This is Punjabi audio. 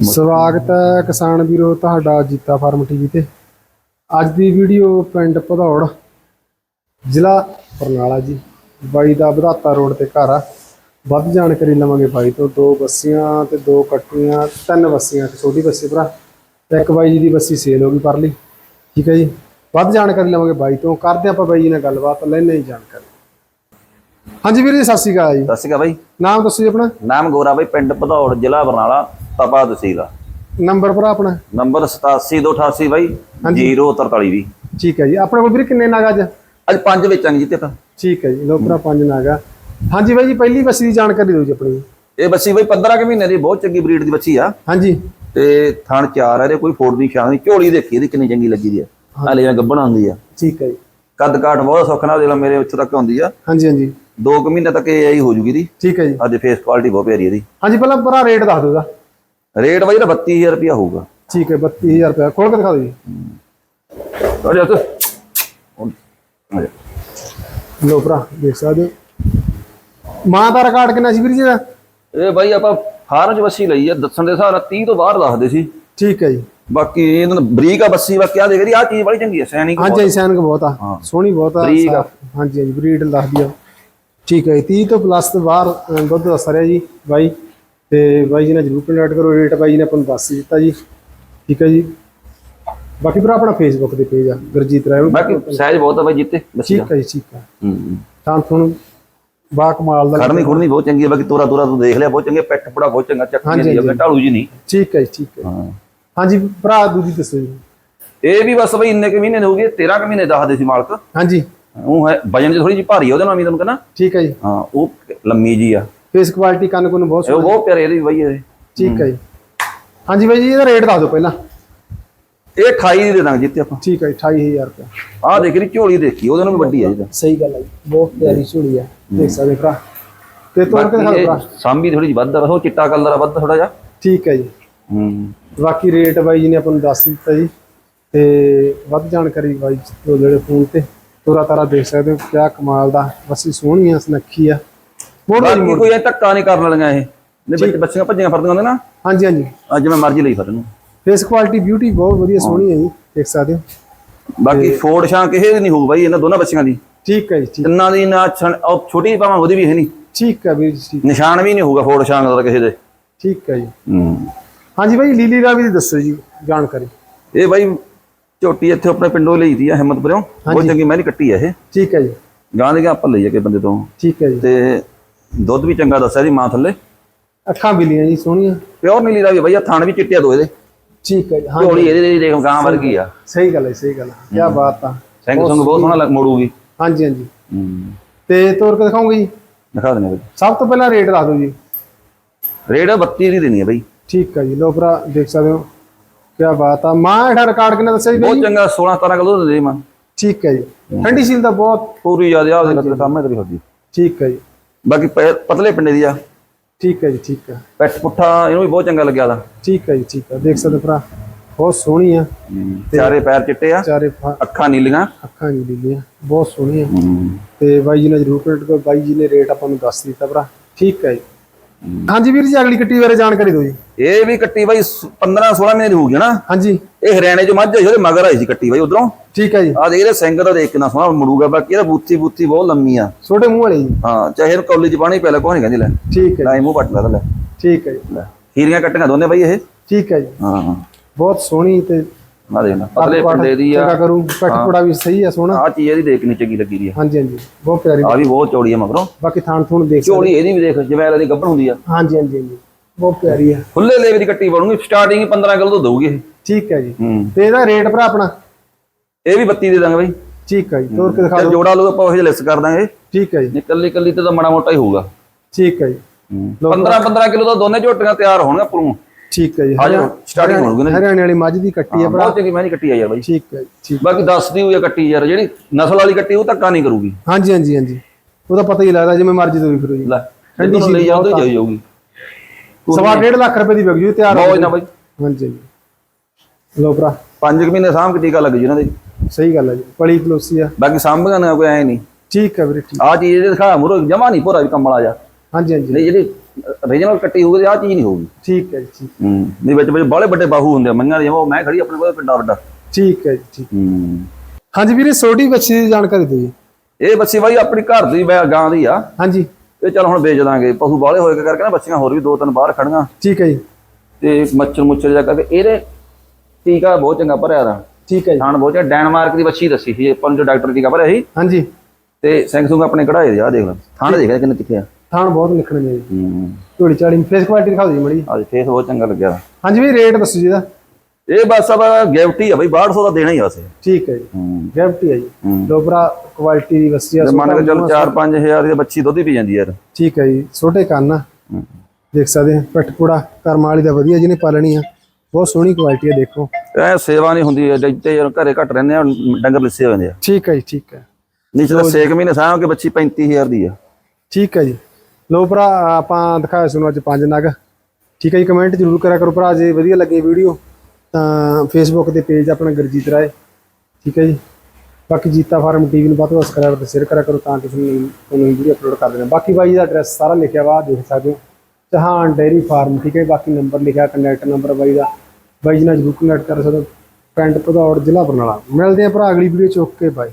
ਸਵਾਗਤ ਹੈ ਕਿਸਾਨ ਵੀਰੋ ਤੁਹਾਡਾ ਜੀਤਾ ਫਾਰਮ ਟੀਵੀ ਤੇ। ਅੱਜ ਦੀ ਵੀਡੀਓ ਪਿੰਡ ਭਦੌੜ ਜ਼ਿਲ੍ਹਾ ਬਰਨਾਲਾ ਜੀ। ਬਾਈ ਦਾ ਵਧਾਤਾ ਰੋਡ ਤੇ ਘਰ ਆ। ਵੱਧ ਜਾਣਕਾਰੀ ਲਵਾਂਗੇ ਬਾਈ ਤੋਂ। ਦੋ ਬੱਸੀਆਂ ਤੇ ਦੋ ਕੱਟੀਆਂ ਤਿੰਨ ਬੱਸੀਆਂ ਇੱਕ ਛੋਟੀ ਬੱਸੀ ਭਰਾ। ਇੱਕ ਬਾਈ ਜੀ ਦੀ ਬੱਸੀ ਸੇਲ ਹੋ ਗਈ ਪਰਲੀ। ਠੀਕ ਹੈ ਜੀ? ਵੱਧ ਜਾਣਕਾਰੀ ਲਵਾਂਗੇ ਬਾਈ ਤੋਂ। ਕਰਦੇ ਆਪਾਂ ਬਾਈ ਜੀ ਨਾਲ ਗੱਲਬਾਤ ਲੈਣੇ ਹੀ ਜਾਣਕਾਰੀ। ਹਾਂਜੀ ਵੀਰ ਜੀ ਸਤਿ ਸ਼੍ਰੀ ਅਕਾਲ ਜੀ। ਸਤਿ ਸ਼੍ਰੀ ਅਕਾਲ ਬਾਈ। ਨਾਮ ਦੱਸੋ ਜੀ ਆਪਣਾ। ਨਾਮ ਗੋਰਾ ਬਾਈ ਪਿੰਡ ਭਦੌੜ ਜ਼ਿਲ੍ਹਾ ਬਰਨਾਲਾ। ਤਪਾ ਤਹਿਸੀਲ ਆ। ਨੰਬਰ ਭਰਾ ਆਪਣਾ? ਨੰਬਰ 8728 ਬਾਈ 043 ਵੀ ਠੀਕ ਹੈ ਜੀ। ਆਪਣੇ ਕੋਲ ਵੀਰ ਕਿੰਨੇ ਨਗ ਅੱਜ? ਅੱਜ ਪੰਜ ਵੇਚਾਂਗੇ ਜਿੱਤੇ ਤਾਂ ਠੀਕ ਹੈ ਜੀ। ਲੋਪਰਾ ਪੰਜ ਨਾਗਾ ਹਾਂਜੀ ਬਾਈ ਜੀ ਪਹਿਲੀ ਬੱਸੀ ਦੀ ਜਾਣਕਾਰੀ ਦਿਓ ਜੀ ਆਪਣੀ। ਇਹ ਬੱਸੀ ਬਾਈ 15 ਕੁ ਮਹੀਨੇ ਦੀ ਬਹੁਤ ਚੰਗੀ ਬਰੀਡ ਦੀ ਬੱਚੀ ਆ। ਹਾਂਜੀ। ਤੇ ਥਣ ਚਾਰ ਆ ਇਹਦੇ ਕੋਈ ਫੋੜ ਦੀ ਸ਼ਾਨ ਦੀ ਝੋਲੀ ਦੇਖੀ ਇਹਦੀ ਕਿੰਨੀ ਚੰਗੀ ਲੱਗੀ ਦੀ ਆ। ਹਾਲੇ ਜਿਵੇਂ ਗੱਬਣ ਆਉਂਦੀ ਆ। ਠੀਕ ਹੈ ਜੀ। ਕੱਦ ਕਾਠ ਬਹੁਤ ਸੁੱਖ ਨਾਲ ਲਾ ਮੇਰੇ ਉੱਥੇ ਤੱਕ ਆਉਂਦੀ ਆ। ਹਾਂਜੀ ਹਾਂਜੀ। 2 ਕੁ ਮਹੀਨੇ ਤੱਕ ਇਹ ਆਈ ਹੋ ਜੂਗੀ ਦੀ ਠੀਕ ਹੈ ਜੀ। ਅੱਜ ਫੇਸ ਕੁਆਲਿਟੀ ਬਹੁਤ ਪਿਆਰੀ ਇਹਦੀ। ਹਾਂਜੀ ਪਹਿਲਾਂ ਭਰਾ ਰੇਟ ਦੱਸ ਦਿਓ ਦਾ ਰੇਟ ਬਾਈ ਦਾ 32000 ਰੁਪਇਆ ਹੋਊਗਾ। ਠੀਕ ਹੈ 32000 ਰੁਪਏ ਖੋਲ ਕੇ ਦਿਖਾ ਦਿਓ ਜੀ। ਆ ਜਾ ਤੂੰ ਹੁਣ ਆ ਜਾ। ਲੋ ਭਰਾ ਦੇਖ ਸਕਦੇ ਮਾਂ ਦਾ ਰਿਕਾਰਡ ਕਿੰਨਾ ਸੀ ਵੀਰ ਜੀ ਦਾ ਇਹ ਬਾਈ ਆਪਾਂ ਫਾਰਮ ਚ ਬੱਸੀ ਲਈ ਆ ਦੱਸਣ ਦੇ ਨਾਲ 30 ਤੋਂ ਬਾਹਰ ਦੱਸਦੇ ਸੀ। ਠੀਕ ਹੈ ਜੀ। ਬਾਕੀ ਇਹਨਾਂ ਦਾ ਬਰੀਕ ਆ ਬੱਸੀ ਬਾਕੀ ਆ ਦੇਖ ਰਹੀ ਆ ਚੀਜ਼ ਬੜੀ ਚੰਗੀ ਹੈ ਸੈਨਿਕ ਹਾਂਜੀ ਸੈਨਕ ਬਹੁਤ ਆ। ਸੋਹਣੀ ਬਹੁਤ ਆ ਬਰੀਕ ਆ। ਹਾਂਜੀ ਹਾਂਜੀ ਬਰੀਡ ਦੱਸ ਦਿਓ ਠੀਕ ਹੈ ਜੀ 30 ਤੋਂ ਪਲੱਸ ਤੋਂ ਬਾਹਰ ਦੁੱਧ ਦੱਸ ਰਿਹਾ ਜੀ ਬਾਈ। ਤੇ ਬਾਈ ਜੀ ਨਾਲ ਜਰੂਰ ਕੰਟੈਕਟ ਕਰੋ ਰੇਟ ਬਾਈ ਜੀ ਨੇ ਆਪਾਂ ਨੂੰ ਦੱਸ ਦਿੱਤਾ ਜੀ। ਠੀਕ ਹੈ ਜੀ। ਬਾਕੀ ਭਰਾ ਆਪਣਾ ਫੇਸਬੁੱਕ ਤੇ ਪੇਜ ਆ ਗੁਰਜੀਤ ਰਾਏ ਬਾਕੀ ਸਾਈਜ਼ ਬਹੁਤ ਆ ਬਾਈ ਜਿੱਤੇ ਠੀਕ ਹੈ ਜੀ ਠੀਕ ਹੈ। ਹੂੰ ਤਾਂ ਤੁਹਾਨੂੰ ਬਾ ਕਮਾਲ ਦਾ ਖੜਨੀ ਖੁੜਨੀ ਬਹੁਤ ਚੰਗੀ ਹੈ ਬਾਕੀ ਤੋਰਾ ਤੋਰਾ ਤੂੰ ਦੇਖ ਲਿਆ ਬਹੁਤ ਚੰਗੀ ਪਿੱਠ ਪੜਾ ਬਹੁਤ ਚੰਗਾ ਚੱਕੀ ਹਾਂਜੀ। ਹੈ ਢਾਲੂ ਜੀ ਨਹੀਂ। ਠੀਕ ਹੈ ਜੀ ਠੀਕ ਹੈ। ਹਾਂ। ਹਾਂਜੀ ਭਰਾ ਦੂਜੀ ਦੱਸੋ ਜੀ। ਇਹ ਵੀ ਬਸ ਬਈ ਇੰਨੇ ਕੁ ਮਹੀਨੇ ਹੋ ਗਏ 13 ਕੁ ਮਹੀਨੇ ਦੱਸਦੇ ਸੀ ਮਾਲਕ। ਹਾਂਜੀ। ਉਹ ਹੈ ਵਜਨ ਚ ਥੋੜੀ ਜਿਹੀ ਭਾਰੀ ਆ ਉਹਦੇ ਨਾਲ ਵੀ ਤੁਹਾਨੂੰ ਕਹਿੰਦਾ ਠੀਕ ਹੈ ਜੀ। ਹਾਂ ਉਹ ਲੰਮੀ ਜੀ ਆ। ਫੇਸ ਕੁਆਲਿਟੀ ਕੰਨ ਕੁਨ ਬਹੁਤ ਇਹ ਉਹ ਸੋਹਣੀ ਬਹੁਤ ਪਿਆਰੇ ਇਹਦੀ ਬਾਈ ਇਹ ਠੀਕ ਹੈ ਜੀ। ਹਾਂਜੀ ਬਾਈ ਜੀ ਇਹਦਾ ਰੇਟ ਦੱਸ ਦਿਓ ਪਹਿਲਾਂ। ਇਹ 28 ਦੀ ਦੇ ਦਾਂਗੇ ਜਿੱਤੇ ਆਪਾਂ। ਠੀਕ ਹੈ ਜੀ, 28000 ਰੁਪਏ ਆਹ ਦੇਖ ਰਹੀ ਝੋਲੀ ਦੇਖੀ ਉਹਦੇ ਨਾਲ ਵੀ ਵੱਡੀ ਆ ਜਿਹਦਾ ਸਹੀ ਗੱਲ ਹੈ ਜੀ ਬਹੁਤ ਪਿਆਰੀ ਝੋਲੀ ਹੈ। ਦੇਖ ਸਕਦੇ ਭਰਾ। ਤੇ ਤੋੜ ਕੇ ਦਿਖਾ ਬਾਕੀ ਦਿਓ ਇਹ ਭਰਾ। ਸਾਂਭੀ ਥੋੜੀ ਜਿਹੀ ਵੱਧ ਆ ਉਹ ਚਿੱਟਾ ਕਲਰ ਆ ਵੱਧ ਥੋੜਾ ਜਿਹਾ। ਠੀਕ ਹੈ ਜੀ। ਹੂੰ। ਬਾਕੀ ਰੇਟ ਬਾਈ ਜੀ ਨੇ ਆਪਾਂ ਨੂੰ ਦੱਸ ਦਿੱਤਾ ਜੀ। ਤੇ ਵੱਧ ਜਾਣਕਾਰੀ ਬਾਈ ਜੀ ਤੋਂ ਜਿਹੜੇ ਫੋਨ ਤੇ ਤੋਰਾ ਤਾਰਾ ਦੇਖ ਸਕਦੇ ਹੋ ਕਿਆ ਕਮਾਲ ਦਾ ਬੱਸੀ ਸੋਹਣੀ ਆ ਸੁਨੱਖੀ ਆ। ਲਈ ਬਾਕੀ ਕੋਈ ਇਹ ਧੱਕਾ ਨਹੀਂ ਕਰਨ ਵਾਲੀਆਂ ਇਹ। ਨੇ ਵਿੱਚ ਬੱਚੀਆਂ ਭੱਜੀਆਂ ਫਿਰਦੀਆਂ ਹੁੰਦੇ ਨਾ। ਹਾਂਜੀ ਹਾਂਜੀ। ਅੱਜ ਮੈਂ ਮਰਜ਼ੀ ਲਈ ਫਿਰ ਇਹਨੂੰ ਫੇਸ ਕੁਆਲਿਟੀ ਬਿਊਟੀ ਬਹੁਤ ਵਧੀਆ ਸੋਹਣੀ ਹੈ ਜੀ ਦੇਖ ਸਕਦੇ ਹੋ। ਬਾਕੀ ਫੋੜ ਛਾਂ ਕਿਸੇ ਨਹੀਂ ਹੋਊ ਬਾਈ ਇਹਨਾਂ ਦੋਨਾਂ ਬੱਚੀਆਂ ਦੀ। ਠੀਕ ਹੈ ਜੀ ਠੀਕ। ਤਿੰਨਾਂ ਦੀ ਨਾ ਛਣ- ਉਹ ਛੋਟੀ ਭਾਵੇਂ ਉਹਦੀ ਵੀ ਹੈ ਨਹੀਂ। ਠੀਕ ਹੈ ਵੀਰ ਜੀ ਨਿਸ਼ਾਨ ਵੀ ਨਹੀਂ ਹੋਊਗਾ ਫੋੜ ਛਾਂ ਦਾ ਕਿਸੇ ਦੇ। ਠੀਕ ਹੈ ਜੀ। ਹੂੰ। ਹਾਂਜੀ ਬਾਈ ਲੀਲੀ ਰਾਵੀ ਦੀ ਦੱਸੋ ਜੀ ਜਾਣਕਾਰੀ। ਇਹ ਬਾਈ ਝੋਟੀ ਇੱਥੇ ਆਪਣੇ ਪਿੰਡੋਂ ਲਈ ਦੀ ਆ ਹਿੰਮਤਪੁਰੋਂ। ਬਹੁਤ ਚੰਗੀ ਮੈਂ ਨਹੀਂ ਕੱਟੀ ਆ ਇਹ। ਠੀਕ ਹੈ ਜੀ। ਗਾਂ ਦੇ ਆਪਾਂ ਲਈ ਆ ਕਿ ਬੰਦੇ ਤੋਂ। ਠੀਕ ਹੈ ਜੀ। ਤੇ ਦੁੱਧ ਵੀ ਚੰਗਾ ਦੱਸਿਆ ਦੀ ਮਾਂ ਥੱਲੇ। ਅੱਖਾਂ ਬਿਲੀਆਂ ਜੀ ਸੋਹਣੀਆਂ। ਪਿਓਰ ਨੀਲੀ ਦਾ ਵੀ ਬਾਈ ਆ ਥਾਣ ਵੀ ਚਿੱਟਿਆ ਦੋ ਇਹਦੇ। ਠੀਕ ਹੈ ਜੀ ਹਾਂ ਝੋਲੀ ਇਹਦੇ ਦੀ ਦੇਖ ਗਾਂ ਵਰਗੀ ਆ। ਸਹੀ ਗੱਲ ਹੈ ਸਹੀ ਗੱਲ ਹੈ। ਕੀ ਬਾਤ ਆ। ਸਿੰਘ ਸੰਗ ਬਹੁਤ ਸੋਹਣਾ। ਲੱਗ ਮੋੜੂਗੀ ਹਾਂਜੀ ਹਾਂਜੀ। ਤੇ ਤੋਰ ਕੇ ਦਿਖਾਉਂਗੇ ਜੀ? ਦਿਖਾ ਦਿੰਦੇ ਸਭ ਤੋਂ ਪਹਿਲਾਂ ਰੇਟ ਦੱਸ ਦਿਓ ਜੀ। ਰੇਟ 32 ਦੀ ਦੇਣੀ ਹੈ ਬਾਈ। ਠੀਕ ਹੈ ਜੀ ਲੋ ਭਰਾ ਦੇਖ ਸਕਦੇ ਹੋ। ਕੀ ਬਾਤ ਆ। ਮਾਂ ਇਹਦਾ ਰਿਕਾਰਡ ਕਿੰਨਾ ਦੱਸਿਆ ਜੀ? ਬਹੁਤ ਚੰਗਾ 16 17 ਕਿਲੋ ਦੇ ਦੇ ਮਾਂ। ਠੀਕ ਹੈ ਜੀ। ਠੰਡੀ ਸੀਲ ਦਾ ਬਹੁਤ ਪੂਰੀ ਜ਼ਿਆਦਾ ਆ ਦੇ ਸਾਹਮਣੇ ਤੇਰੀ ਹੋਦੀ ਠੀਕ ਹੈ ਜੀ। ਬਾਕੀ ਪੈ- ਪਤਲੇ ਪਿੰਡੇ ਦੀ ਆ। ਠੀਕ ਹੈ ਜੀ ਠੀਕ ਹੈ। ਪੈਟ ਪੁੱਠਾ ਇਹਨੂੰ ਵੀ ਬਹੁਤ ਚੰਗਾ ਲੱਗਿਆ ਦਾ ਠੀਕ ਹੈ ਜੀ ਠੀਕ ਹੈ। ਦੇਖ ਸਕਦੇ ਹੋ ਭਰਾ ਬਹੁਤ ਸੋਹਣੀ ਆ। ਚਾਰੇ ਪੈਰ ਚਿੱਟੇ ਆ ਚਾਰੇ ਫ- ਅੱਖਾਂ ਨੀਲੀਆਂ। ਅੱਖਾਂ ਲੀਲੀਆਂ ਬਹੁਤ ਸੋਹਣੀਆਂ। ਤੇ ਬਾਈ ਜੀ ਨੇ ਜਰੂਰ ਕਮੈਂਟ ਕਰੋ ਬਾਈ ਜੀ ਨੇ ਰੇਟ ਆਪਾਂ ਨੂੰ ਦੱਸ ਦਿੱਤਾ ਭਰਾ। ਠੀਕ ਹੈ ਜੀ। ਹਾਂਜੀ ਵੀਰ ਜੀ ਅਗਲੀ ਕੱਟੀ ਬਾਰੇ ਜਾਣਕਾਰੀ ਦਿਓ ਜੀ। ਇਹ ਵੀ ਕੱਟੀ ਬਾਈ 15 16 ਮਹੀਨੇ ਦੀ ਹੋ ਗਈ ਨਾ। ਹਾਂਜੀ। ਇਹ ਹਰਿਆਣੇ ਚ ਮੱਝ ਹੈ ਉਹਦੇ ਮਗਰ ਆਈ ਸੀ ਕੱਟੀ ਬਾਈ ਉਧਰੋਂ। ਠੀਕ ਹੈ ਜੀ। ਆ ਦੇਖ ਇਹਦੇ ਸਿੰਘ ਦਾ ਦੇਖ ਕਿੰਨਾ ਸੋਹਣਾ ਮੁੜੂਗਾ ਬਾਕੀ ਇਹਦਾ ਬੂਥੀ ਬੂਥੀ ਬਹੁਤ ਲੰਮੀ ਆ। ਛੋਟੇ ਮੂੰਹ ਵਾਲੇ ਜੀ। ਹਾਂ ਚਾਹੇ ਇਹਨੂੰ ਕੌਲੀ ਚ ਪਾਣੀ ਪੈ ਲੈ ਕੋਈ ਨਹੀਂ ਕਹਿੰਦੀ ਲੈ। ਠੀਕ ਹੈ। ਲੈ ਮੂੰਹ ਪੱਟ ਲੈ ਲੈ ਠੀਕ ਹੈ ਜੀ। ਲੈ ਹੀਰੀਆਂ ਕੱਟੀਆਂ ਦੋਨੇ ਬਾਈ ਇਹ। ਠੀਕ ਹੈ ਜੀ। ਹਾਂ ਹਾਂ। ਬਹੁਤ ਸੋਹਣੀ ਤੇ ਆ ਦੇਖ ਲੈ ਪਤਲੇ ਪਿੰਡੇ ਦੀ ਆ। ਚੰਗਾ ਕਰੂ। ਪੈਟ ਕੋੜਾ ਵੀ ਸਹੀ ਆ ਸੋਹਣਾ। ਆ ਚੀਜ਼ ਇਹਦੀ ਦੇਖ ਕਿੰਨੀ ਚੰਗੀ ਲੱਗੀ ਦੀ ਆ। ਹਾਂਜੀ ਹਾਂਜੀ। ਬਹੁਤ ਪਿਆਰੀ ਆ ਵੀ ਬਹੁਤ ਚੌੜੀ ਆ ਮਗਰੋਂ। ਬਾਕੀ ਥਾਣ ਥੂਣ ਦੇਖ ਝੋਲੀ ਇਹਦੀ ਵੀ ਦੇਖ ਜਿਵੇਂ ਇਹਦੀ ਗੱਭਣ ਹੁੰਦੀ ਆ। ਹਾਂਜੀ ਹਾਂਜੀ ਹਾਂਜੀ। ਬਹੁਤ ਪਿਆਰੀ ਆ। ਖੁੱਲੇ ਲੇਵੇ ਦੀ ਕੱਟੀ ਬਣੂਗੀ। ਸਟਾਰਟਿੰਗ 15 ਕਿਲੋ ਤੋਂ ਦਊਗੀ ਇਹ। ਠੀਕ ਹੈ ਜੀ। ਤੇ ਇਹਦਾ ਰੇਟ ਭਰਾ ਆਪਣਾ? ਇਹ ਵੀ 32 ਦੇ ਦਾਂਗੇ ਬਾਈ। ਠੀਕ ਹੈ ਜੀ ਤੋਰ ਕੇ ਦਿਖਾ ਦਿਓ। ਜੋੜਾ ਲਓ ਆਪਾਂ ਉਹ ਜਿਹਾ ਲਿਸ ਕਰ ਦਾਂਗੇ। ਠੀਕ ਹੈ ਜੀ। ਜੇ ਕੱਲੀ ਕੱਲੀ ਤੇ ਤਾਂ ਮਾੜਾ ਮੋਟਾ ਹੀ ਹੋਊਗਾ। ਠੀਕ ਹੈ। ਜੀ। 15 15 ਕਿਲੋ ਤਾਂ ਦੋਨੇ ਝੋਟੀਆਂ ਤਿਆਰ ਹੋਣਗੀਆਂ ਪਰੋਂ ਠੀਕ ਹੈ ਜੀ ਆ ਜਾਓ ਸਟਾਰਟਿੰਗ ਹੋਣਗੀ ਨਾ। ਹਰਿਆਣੇ ਵਾਲੀ ਮੱਝ ਦੀ ਕੱਟੀ ਭਰਾ। ਬਹੁਤ ਚੰਗੀ ਮੈਂ ਨਹੀਂ ਕੱਟੀ ਆ ਯਾਰ ਬਾਈ। ਠੀਕ ਹੈ ਠੀਕ ਬਾਕੀ ਦੱਸਦੀ ਹੋਈ ਕੱਟੀ ਯਾਰ ਜਿਹੜੀ ਨਸਲ ਵਾਲੀ ਕੱਟੀ ਉਹ ਧੱਕਾ ਨਹੀਂ ਕਰੂਗੀ। ਹਾਂਜੀ ਹਾਂਜੀ ਹਾਂਜੀ। ਉਹਦਾ ਪਤਾ ਹੀ ਲੱਗਦਾ ਜਿਵੇਂ ਮਰਜ਼ੀ ਤੋਂ ਵੀ ਫਿਰੋ ਜੀ। ਲੈ ਠੰਡੀ ਲਈ ਜਾਂਦੇ ਜਾਈ ਜਾਊਗੀ। ਸਵਾ ਡੇਢ ਲੱਖ ਰੁਪਏ ਦੀ ਵਿਕ ਜੂ ਤਿਆਰ ਹੋ ਨਾ ਬਾਈ। ਹਾਂਜੀ ਲੋ ਭਰਾ। 5 ਮਹੀਨੇ ਸਾਂਭ ਕੇ ਟੀਕਾ ਲੱਗ ਜੂ ਇਹਨਾਂ ਦੇ। ਸਹੀ ਗੱਲ ਹੈ ਜੀ ਪਲੀ ਪਲੋਸੀ ਆ। ਬਾਕੀ ਸਾਂਭਗਾ ਨਾ ਕੋਈ ਐ ਨਹੀਂ। ਠੀਕ ਹੈ ਵੀਰੇ ਠੀਕ। ਆ ਚੀਜ਼ ਇਹਦੇ ਦਿਖਾ ਮੁਰੋ ਜਮਾ ਨਹੀਂ ਪੂਰਾ ਵੀ ਕੰਮਲ ਆ ਜਾ ਹਾਂਜੀ ਹਾਂਜੀ। ਨਹੀਂ ਜਿਹੜੀ ਰੀਜਨਲ ਕੱਟੀ ਹੋਊਗੀ ਆ ਚੀਜ਼ ਨਹੀਂ ਹੋਊਗੀ। ਠੀਕ ਹੈ ਜੀ ਠੀਕ। ਹੂੰ ਨਹੀਂ ਵਿੱਚ ਵਿੱਚ ਬਾਹਲੇ ਵੱਡੇ ਬਾਹੂ ਹੁੰਦੇ ਆ ਮੰਗਾਂ ਉਹ ਮੈਂ ਖੜੀ ਆਪਣੇ ਕੋਲ ਕਿੱਡਾ ਵੱਡਾ। ਠੀਕ ਹੈ ਜੀ ਠੀਕ। ਹੂੰ। ਹਾਂਜੀ ਵੀਰੇ ਛੋਟੀ ਬੱਚੀ ਦੀ ਜਾਣਕਾਰੀ ਦਿਓ ਜੀ। ਇਹ ਬੱਚੀ ਬਾਈ ਆਪਣੀ ਘਰ ਦੀ ਮੈਂ ਗਾਂ ਦੀ ਆ। ਹਾਂਜੀ। ਇਹ ਚੱਲ ਹੁਣ ਵੇਚ ਦਾਂਗੇ ਪਸ਼ੂ ਬਾਹਲੇ ਹੋਏ ਕਰਕੇ ਨਾ ਬੱਚੀਆਂ ਹੋਰ ਵੀ ਦੋ ਤਿੰਨ ਬਾਹਰ ਖੜੀਆਂ ਠੀਕ ਹੈ ਜੀ। ਤੇ ਮੱਛਰ ਮੁੱਛਰ ਜਾ ਕਰਕੇ ਇਹਦੇ ਟੀਕਾ ਬਹੁਤ ਚੰਗਾ ਭਰਿਆ ਦਾ ਠੀਕ ਹੈ ਜੀ। ਥਾਣ ਬਹੁਤ ਡੈਨਮਾਰਕ ਦੀ ਬੱਚੀ ਦੱਸੀ ਸੀ। ਆਪਾਂ ਨੂੰ ਜੋ ਡਾਕਟਰ ਟੀਕਾ ਭਰਿਆ ਸੀ ਹਾਂਜੀ। ਤੇ ਸਿੰਘ ਸੁੰਗ ਆਪਣੇ ਕਢਾਏ ਦੇ ਆ ਦੇਖ ਲੈ ਥਾਣ ਦੇਖ ਲੈ ਕਿੰਨੇ ਤਿੱਖੇ ਆ। ਥਾਣ ਬਹੁਤ ਨਿਕਲਣੇ ਨੇ ਜੀ। ਹੂੰ। ਝੋਲੀ ਚਾਲੀ ਫੇਸ ਕੁਆਲਿਟੀ ਦਿਖਾਓ ਜੀ ਮੜੀ ਅੱਜ ਫੇਸ ਬਹੁਤ ਚੰਗਾ ਲੱਗਿਆ। ਹਾਂਜੀ ਵੀ ਰੇਟ ਦੱਸੋ ਜੀ ਇਹਦਾ। ਇਹ ਬਸ ਆ ਗਿਫਟ ਹੀ ਆ ਬਈ 1200 ਦਾ ਦੇਣਾ ਹੀ ਆ ਵਸੇ ਠੀਕ ਹੈ ਜੀ। ਹੂੰ। ਗੈਪਟੀ ਹੈ ਜੀ। ਲੋਬਰਾ ਕੁਆਲਿਟੀ ਦੀ ਬੱਸੀ ਆ ਮੰਨ ਕੇ ਚੱਲ 4-5000 ਦੀ ਬੱਚੀ ਦੁੱਧ ਹੀ ਪੀ ਜਾਂਦੀ ਯਾਰ। ਠੀਕ ਹੈ ਜੀ। ਛੋਟੇ ਕੰਨ ਆ। ਦੇਖ ਸਕਦੇ ਆ ਪਟਕੂੜਾ ਕਰਮ ਵਾਲੀ ਦਾ ਵਧੀਆ ਜਿਹਨੇ ਪਾਲਣੀ ਆ। ਬਹੁਤ ਸੋਹਣੀ ਕੁਆਲਿਟੀ ਆ ਦੇਖੋ। ਐ ਸੇਵਾ ਨਹੀਂ ਹੁੰਦੀ ਜਿੱਤੇ ਯਾਰ ਘਰੇ ਘੱਟ ਰਹਿੰਦੇ ਆ ਡੰਗਰ ਲਿੱਸੇ ਹੋ ਜਾਂਦੇ ਆ। ਠੀਕ ਹੈ ਜੀ ਠੀਕ ਹੈ। ਤਾਂ 6 ਮਹੀਨੇ ਸਾਹ ਕੇ ਬੱਚੀ 35000 ਦੀ ਆ। ਠੀਕ ਹੈ ਜੀ। ਲੋ ਭਰਾ ਆਪਾਂ ਦਿਖਾਇਆ ਤੁਹਾਨੂੰ ਅੱਜ ਪੰਜ ਨਗ। ਠੀਕ ਹੈ ਜੀ ਕਮੈਂਟ ਜ਼ਰੂਰ ਕਰਿਆ ਕਰੋ ਭਰਾ ਜੇ ਵਧੀਆ ਲੱਗੇ ਵੀਡੀਓ ਤਾਂ ਫੇਸਬੁੱਕ ਤੇ ਪੇਜ ਆਪਣਾ ਗੁਰਜੀਤ ਰਾਏ। ਠੀਕ ਹੈ ਜੀ। ਬਾਕੀ ਜੀਤਾ ਫਾਰਮ ਟੀਵੀ ਨੂੰ ਵੱਧ ਤੋਂ ਵੱਧ ਸਬਸਕ੍ਰਾਈਬ ਤੇ ਸ਼ੇਅਰ ਕਰਿਆ ਕਰੋ ਤਾਂ ਕਿ ਤੁਹਾਨੂੰ ਤੁਹਾਨੂੰ ਵੀਡੀਓ ਅਪਲੋਡ ਕਰ ਦੇਣਾ। ਬਾਕੀ ਬਾਈ ਦਾ ਐਡਰੈਸ ਸਾਰਾ ਲਿਖਿਆ ਵਾ ਦੇਖ ਸਕਦੇ ਹੋ। ਚਹਾਨ ਡੇਅਰੀ ਫਾਰਮ, ਠੀਕ ਹੈ, ਬਾਕੀ ਨੰਬਰ ਲਿਖਿਆ ਕੰਟੈਕਟ ਨੰਬਰ ਬਾਈ ਦਾ। ਬਾਈ ਜੀ ਨਾਲ ਜ਼ਰੂਰ ਕੰਟੈਕਟ ਕਰ ਸਕਦੇ ਪਿੰਡ ਭਦੌੜ ਜ਼ਿਲ੍ਹਾ ਬਰਨਾਲਾ। ਮਿਲਦੇ ਆ ਭਰਾ, ਅਗਲੀ ਵੀਡੀਓ ਚ। ਓਕੇ ਬਾਈ